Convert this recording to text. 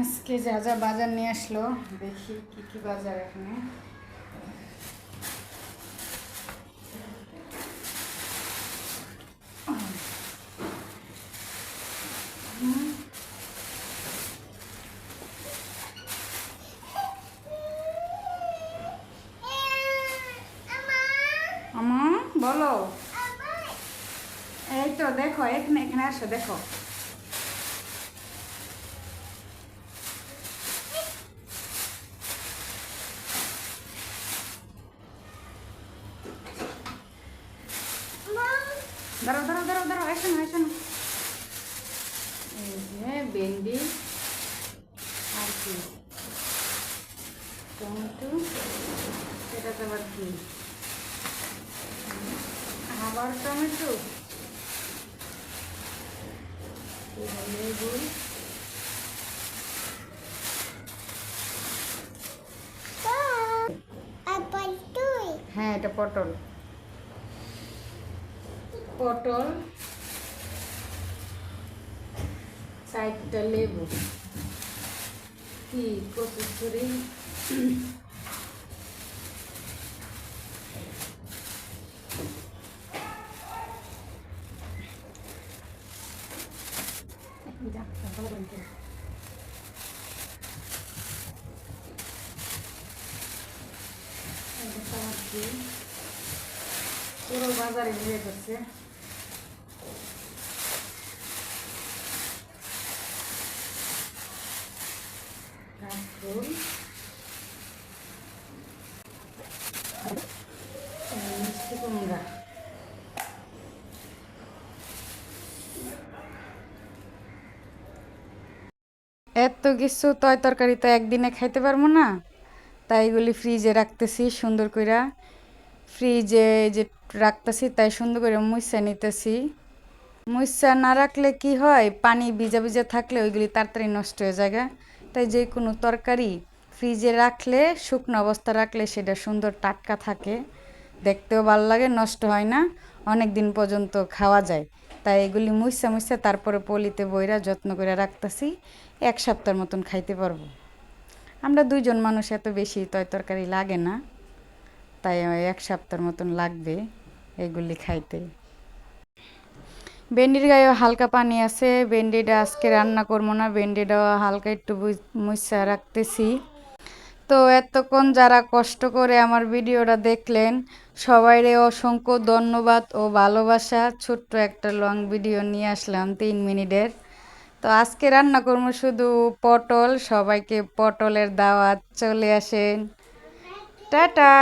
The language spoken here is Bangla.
আজকে যা যা বাজার নিয়ে আসলো দেখি কি কি বাজার এখানে। বলো। এই তো দেখো এখানে এখানে আসো দেখো। দাঁড়াও দাঁড়াও দাঁড়াও দাঁড়াও এসো না এসো না। এই যে ভেন্ডি আর কি? টমেটো এটা তো আবার কি? আবার টমেটো? লেবু হ্যাঁ এটা পটল। পটল চারটা লেবু কি কচুরি পুরো বাজারে ঘুরে করছে এত কিছু তয় তরকারি তো একদিনে খাইতে পারব না। তাই এগুলি ফ্রিজে রাখতেছি সুন্দর কইরা। ফ্রিজে যে রাখতেছি তাই সুন্দর করে মুইসা নিতেছি। মুইসা না রাখলে কি হয়? পানি ভিজা ভিজা থাকলে ওইগুলি তাড়াতাড়ি নষ্ট হয়ে যায়। তাই যে কোনো তরকারি ফ্রিজে রাখলে, শুকনো অবস্থা রাখলে সেটা সুন্দর টাটকা থাকে। দেখতেও ভালো লাগে, নষ্ট হয় না অনেক দিন পর্যন্ত খাওয়া যায়। তাই এগুলি মুইসা মুইসা তারপরে পলিতে বইরা যত্ন করে রাখতেছি, এক সপ্তাহের মতন খাইতে পারব। আমরা দুইজন মানুষ এত বেশি তয় তরকারি লাগে না, তাই এক সপ্তাহের মতন লাগবে এগুলি খাইতে। ভেন্ডির গায়েও হালকা পানি আছে, ভেন্ডিটা আজকে রান্না করব না ভেন্ডিটাও হালকা একটু মুসা রাখতেছি। তো এতক্ষণ যারা কষ্ট করে আমার ভিডিওটা দেখলেন, সবাইরে অসংখ্য ধন্যবাদ ও ভালোবাসা। ছোট্ট একটা লং ভিডিও নিয়ে আসলাম তিন মিনিটের। তো আজকে রান্না করব শুধু পটল, সবাইকে পটলের দাওয়াত চলে আসেন টাটা!